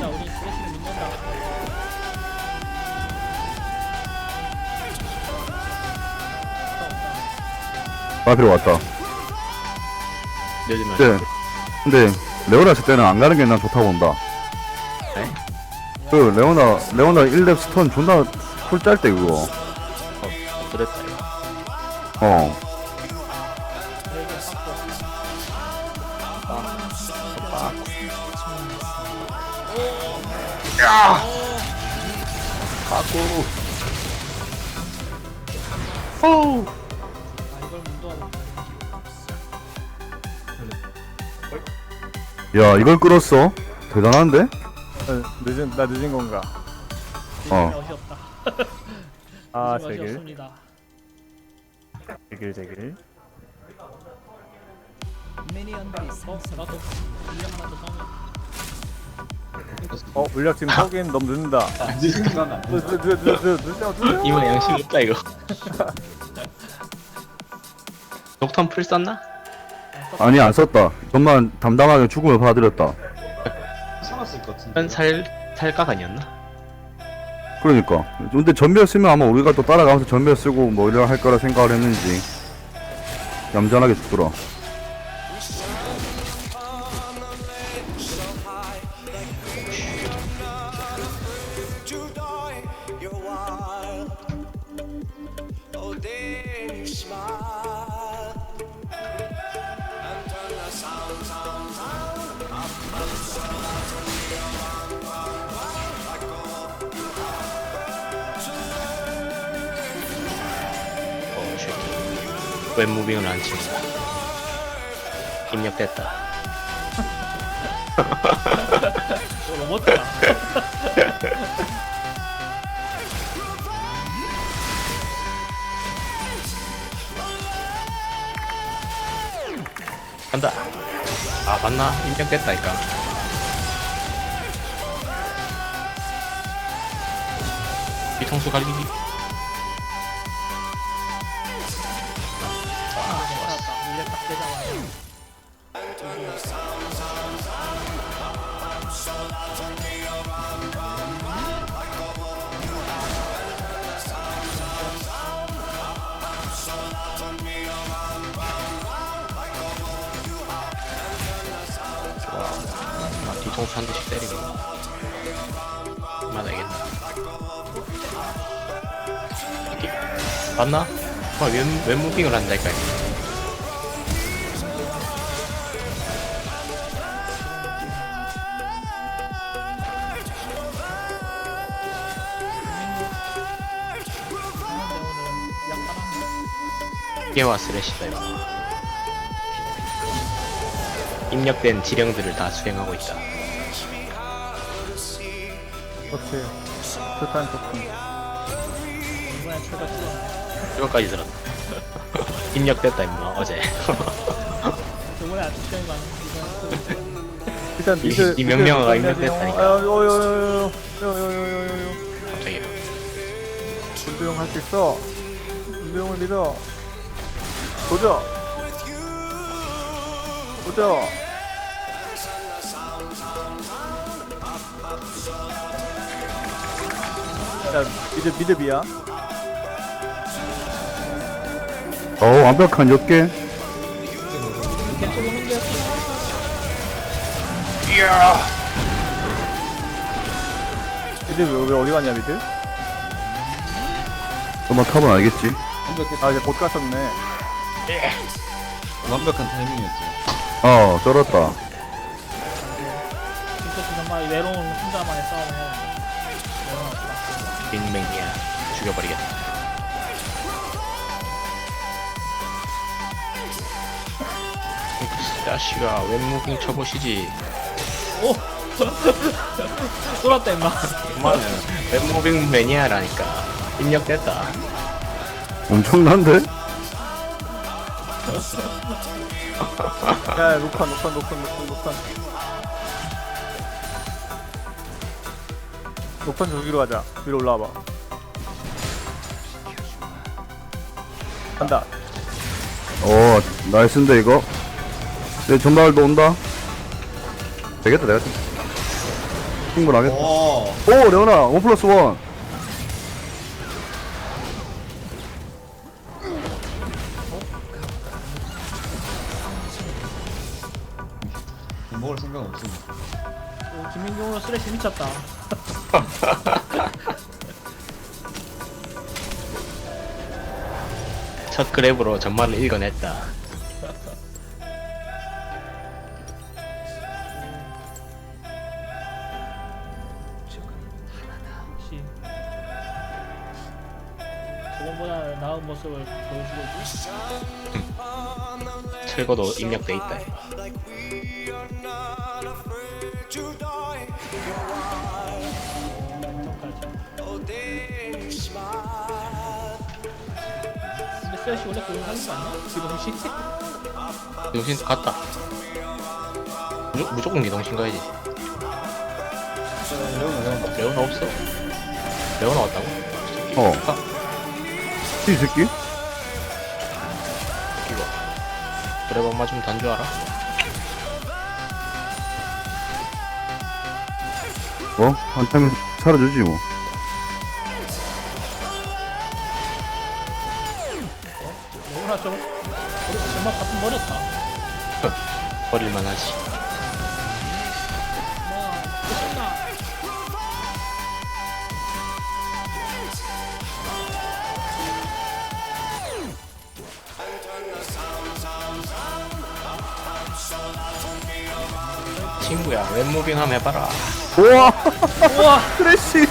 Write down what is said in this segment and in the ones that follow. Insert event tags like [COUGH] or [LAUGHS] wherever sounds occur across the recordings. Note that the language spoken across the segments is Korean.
가자 우리 스레시를 믿는다 바피로 왔다. 네. 근데 레오나 했을 때는 안 가는 게 난 좋다고 본다. 네? 그 레오나 레오나 1렙 스턴 존나 쿨짤때 그거. 어, 그랬다 이거 어. 아 이걸 야 이걸 끌었어? 대단한데? 어, 늦은 나 늦은 건가? 어. 없다 아 제길 없습니다 제길 제길. 어? 나도 분량 하나 더 사면 어 물약 지금 서기엔 너무 늦는다. 안. 늦 늦 늦 늦 늦 늦 이번 양심 없다 이거 [LAUGHS] 녹턴 풀 썼나? 아니 안 썼다. 정말 담담하게 죽음을 받아들였다. 살았을 것 같은데. 한살 살각 아니었나? 그러니까. 근데 전멸 쓰면 아마 우리가 또 따라가면서 전멸 쓰고 뭐 이런 할 거라 생각을 했는지 얌전하게 죽더라. 웹무빙을 안 친다. 입력됐다. 저 로봇이야 간다. 아 맞나? 입력됐다 이까. 뒤통수 갈기기 아, 뒤통수 한 대씩 때리고. 맞아야겠다 이게 맞나? 아, 왼, 왼 무빙을 한다니까 하는 와 스레시다 이거 입력된 지령들을 다 수행하고 있다 그렇지. 좋단 좋군. 이번에 최다 찍었네 이거까지 들었다 입력됐다 임마 어제 저번에 아주 시간이 많은 이번 일단 이- 미드 이 명령어가 입력됐다니까. 어요요요요요요요요요. 갑자기 문도영 할수 있어. 문도영을 믿어. 도저. 도저. 자 미드 미드 비야. 어 완벽한 역계. 미드 왜, 왜 어디 갔냐 미드? 엄마 탑은 알겠지. 아 이제 곧 갔었네. 완벽한 타이밍이었지. 어 쩔었다. 진짜 정말 외로운 혼자만의 싸움을 해야 돼 외로운 빅맹이야 죽여버리겠다 이 자식아 왼무빙 쳐보시지 오! 쫄았다 임마 엄마는 왼무빙 매니아라니까 입력됐다 엄청난데? 야, 녹화, 녹화, 녹화, 녹화, 녹화. 녹화 저기로 가자. 위로 올라와봐. 간다. 오 나이스인데 이거 네, 내 전발도 온다 되겠다 내가 충분하겠다 오, 오 레오나 1 플러스 1 쓰레쉬 미쳤다. [LAUGHS] 첫 그랩으로 전말을 읽어냈다. 역시. 저번보다 나은 모습을 보여주고 있지. [LAUGHS] 철거도 입력돼 있다. 쓰레쉬 원래 그런 거 하는 거 아니야? 기동식? 기동신 갔다. 무조, 무조건 기동신 가야지. 레오나 없어. 레오나 왔다고? 어. 이 새끼? 이거. 그랩 엄마 좀단줄 알아? 뭐? 한타면 사라지지 뭐. 레오나 좀 우리 정말 버렸다. 버릴만 하지. 와, 끝이다. 친구야, 웹무빙 한번 해봐라. 우와! 우와, 크래쉬!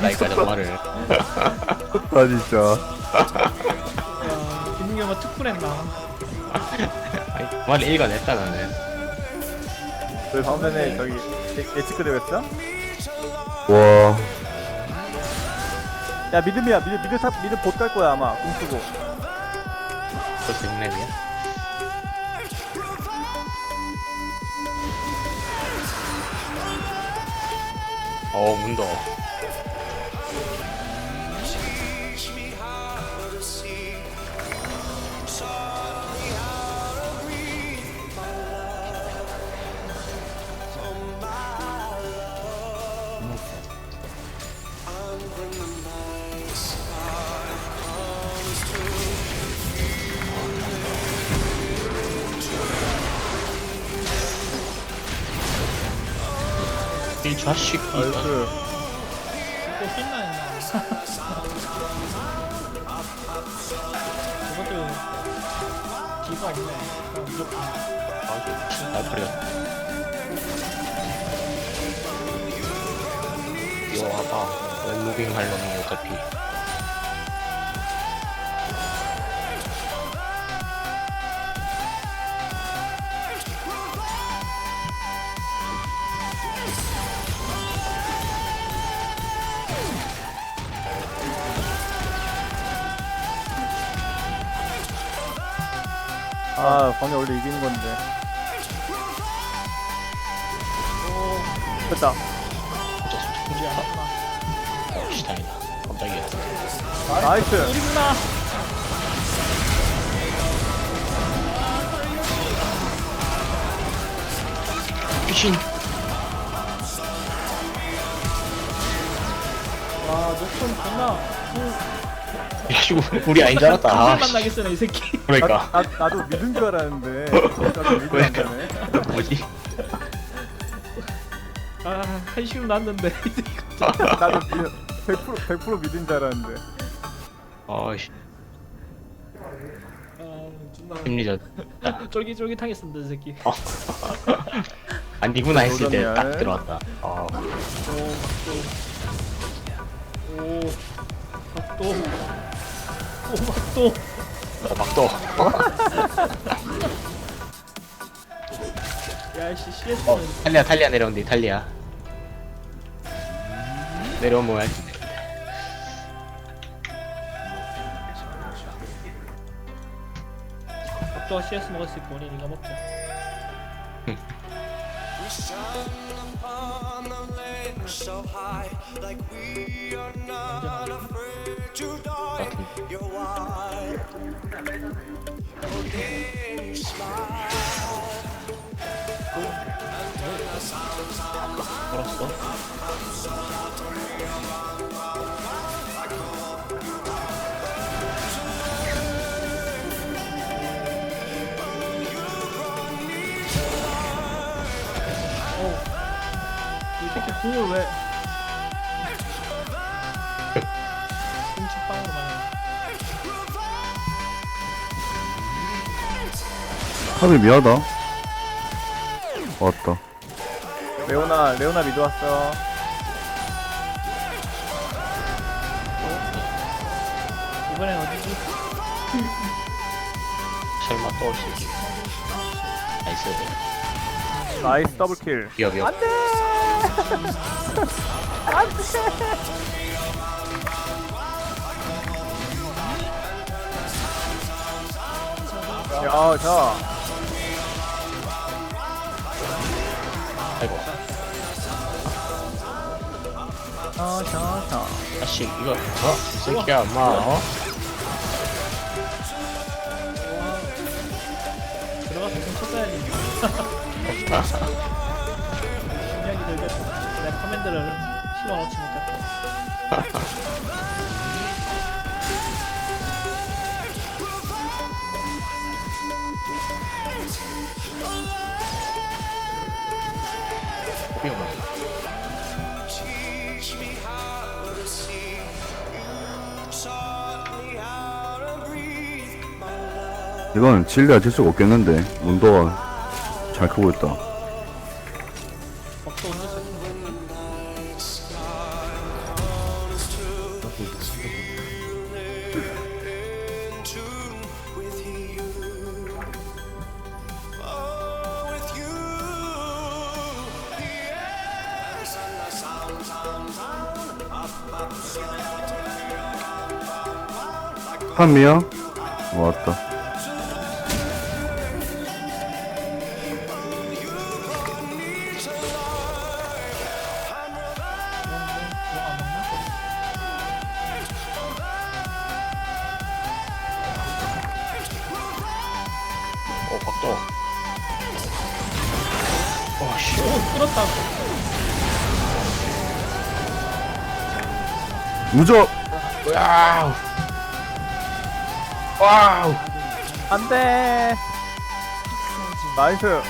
나이까 정말을. 아, 진짜. 야, 김민경은 특훈했나? 정말 읽어냈다 나는. 그 다음에 저기 예- 예측 되겠어? 와. 야 믿음이야 믿음 믿음 탑 믿음 못갈 거야 아마 공 쓰고 벌써 6렙이야? 어, 문도. 자식. 나이스 또 신나했나? 저것도 기가 없네. 그냥 무조건. 아주 날파리가. 이거 와봐. 웹무빙 하려면 어차피. 아 방금 원래 이기는 건데 됐다. 우리 안 했구나. 어, 시장이다. 깜짝이야. 나이스 우리구나. 귀신. 와, 녹턴 존나. 야, 이거 우리 아닌 줄 알았다. 아, 아, 만나게 쓰네, 이 새끼. 그러니까. 나, 나, 나도 믿은 줄 알았는데 나도 믿음 안 되네 뭐지? 아, 한시름 났는데. [LAUGHS] 나도 믿, 100% 100% 믿은 줄 알았는데 아이씨, 아, 존나. 심리전. 쫄깃쫄깃하겠습니다, 이 새끼. 아니구나 했을 때 딱. 들어왔다. 아, 오, 오, 막도. 오, 막도. 어, 막 또. 야, 씨, CS는. 어, 탈리아, 탈리아 내려온대, 탈리아. 내려오면 해야지. 막도가 CS 먹을 수 있고, 우리 니가 먹자. We stand upon the lake so high, like we are not afraid to die. You're wild, oh, then you 걸었어 이 새끼 공을 왜 탑이 미하다. 왔다. 레오나 레오나 미드 왔어. 이번엔 어디지? [LAUGHS] 설마 또 올 수 있지? 나이스. 나이스 더블킬. 비어 비어. [LAUGHS] 야자 아이고 자자자 아씨 이거 어? 새끼야 엄마 어? 들어가서 좀 쳤어야지 신기하게 들겠어 내 커맨드를 씹어넣지 못했고 [LAUGHS] 이건 질려야 질 수가 없겠는데 문도가 잘 크고 있다. Oh, 한미야? 왔다 끌었다 무적! 와우. 와우. 안 돼. 나이스.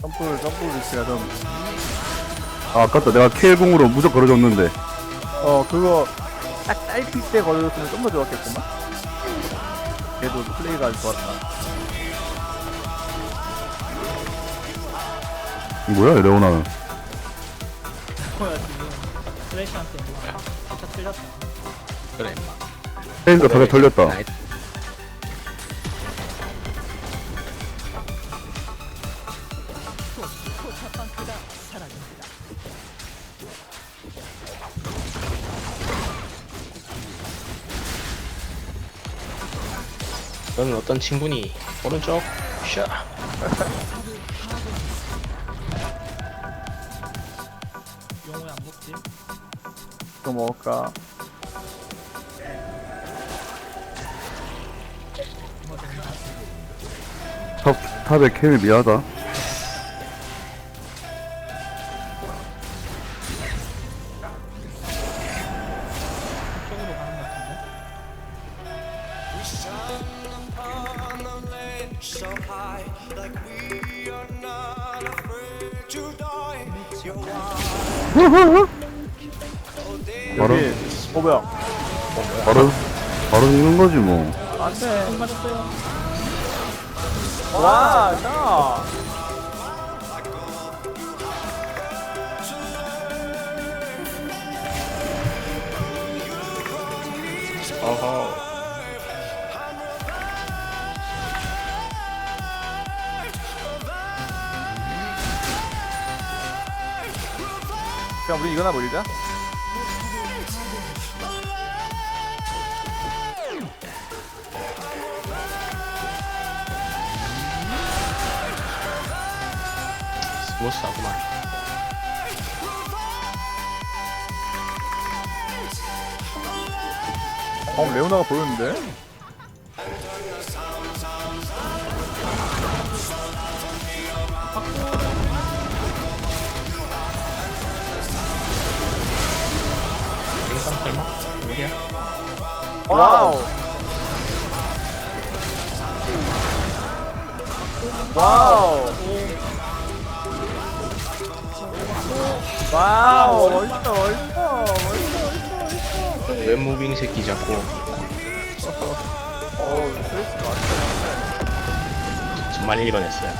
점프 점프 위치가 아 아깝다. 내가 K공으로 무적 걸어줬는데. 좀어 그거 딱 딸피 때 걸어줬으면 좀 더 좋았겠구만. 걔도 플레이가 아주 좋았다 뭐야 레오나는 뭐야 지금. 플래시한테 진짜 틀렸다. 그래. 페인가 다들 털렸다. 너는 어떤 친구니? 오른쪽. 샤 [LAUGHS] 또 먹을까? 탑, 탑의 캠이 미하다. 쪽으로 가는 것 같은데? 어 뭐야 바로 바로 있는 거지 뭐. 안돼. 공 맞았어요 와나 어허. 그냥 우리 이거나 몰자 너무 싸구만 어 레오나가 보였는데? 와우. 와우. 와우. 멋있어, 멋있어, 멋있어, 멋있어. 웹무빙 새끼 잡고 어우. 정말 일반했어요.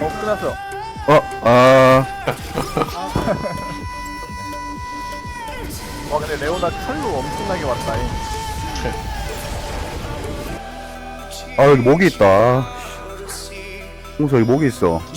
어, 끝났어. 어, 아, 와, 근데 레오나 칼로 엄청나게 왔다. 잉. 아, 여기 목이 있다. 홍수 여기 목이 있어.